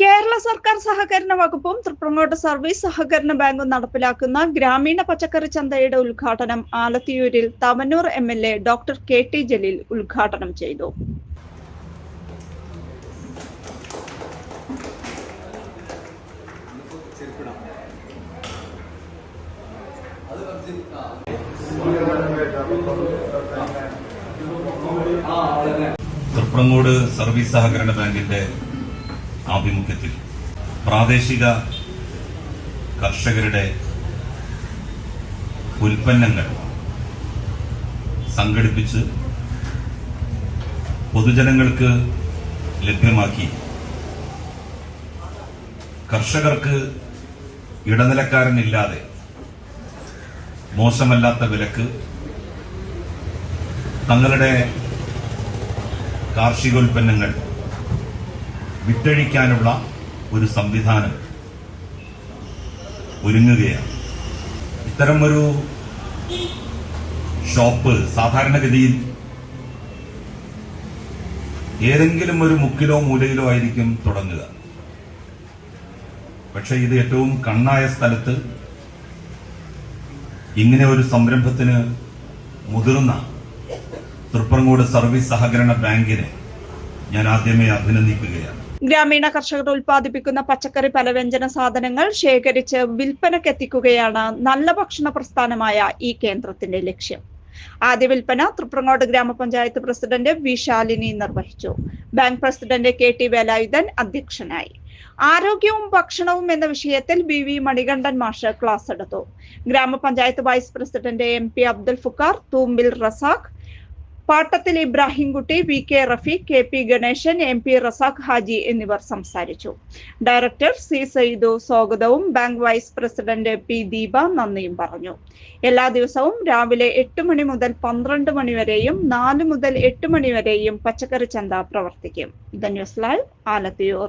കേരള സർക്കാർ സഹകരണ വകുപ്പും തൃപ്രങ്ങോട്ട് സർവീസ് സഹകരണ ബാങ്കും നടപ്പിലാക്കുന്ന ഗ്രാമീണ പച്ചക്കറി ചന്തയുടെ ഉദ്ഘാടനം ആലത്തിയൂരിൽ Thavanur M L A doctor K T Jaleel ഉദ്ഘാടനം ചെയ്തു. തൃപ്രങ്ങോട് സർവീസ് സഹകരണ ബാങ്കിന്റെ ആഭിമുഖ്യത്തിൽ. പ്രാദേശിക കർഷകരുടെ ഉൽപ്പന്നങ്ങൾ സംഘടിപ്പിച്ച് പൊതുജനങ്ങൾക്ക് ലഭ്യമാക്കി. കർഷകർക്ക് ഇടനിലക്കാരനില്ലാതെ മോശമല്ലാത്ത വിലക്ക് തങ്ങളുടെ കാർഷികോൽപ്പന്നങ്ങൾ വിറ്റഴിക്കാനുള്ള ഒരു സംവിധാനം ഒരുങ്ങുകയാണ്. ഇത്തരം ഒരു ഷോപ്പ് സാധാരണഗതിയിൽ ഏതെങ്കിലും ഒരു മുക്കിലോ മൂലയിലോ ആയിരിക്കും തുടങ്ങുക. പക്ഷെ ഇത് ഏറ്റവും കണ്ണായ സ്ഥലത്ത് ഇങ്ങനെ ഒരു സംരംഭത്തിന് മുതിർന്ന തൃപ്രങ്ങോട് സർവീസ് സഹകരണ ബാങ്കിനെ ഞാൻ ആദ്യമേ അഭിനന്ദിക്കുകയാണ്. ഗ്രാമീണ കർഷകർ ഉൽപ്പാദിപ്പിക്കുന്ന പച്ചക്കറി പലവ്യഞ്ജന സാധനങ്ങൾ ശേഖരിച്ച് വിൽപ്പനക്കെത്തിക്കുകയാണ് നല്ല ഭക്ഷണ പ്രസ്ഥാനമായ ഈ കേന്ദ്രത്തിന്റെ ലക്ഷ്യം. ആദ്യ വിൽപ്പന തൃപ്രങ്ങോട് ഗ്രാമപഞ്ചായത്ത് പ്രസിഡന്റ് വി ശാലിനി നിർവഹിച്ചു. Bank president K T Velayudhan അധ്യക്ഷനായി. ആരോഗ്യവും ഭക്ഷണവും എന്ന വിഷയത്തിൽ ബി വി മണികണ്ഠൻ മാഷ് ക്ലാസ് എടുത്തു. ഗ്രാമപഞ്ചായത്ത് vice president M P Abdul Fukkar Thoombil Razak Pattathil Ibrahimkutty V K Rafeeq K P Ganesan M P Razak Haji എന്നിവർ സംസാരിച്ചു. ഡയറക്ടർ സി സയ്യിദു സ്വാഗതവും bank vice president P Deepa നന്ദിയും പറഞ്ഞു. എല്ലാ ദിവസവും രാവിലെ എട്ട് മണി മുതൽ പന്ത്രണ്ട് മണി വരെയും നാല് മുതൽ എട്ട് മണി വരെയും പച്ചക്കറി ചന്ത പ്രവർത്തിക്കും. The news live Alathiyur.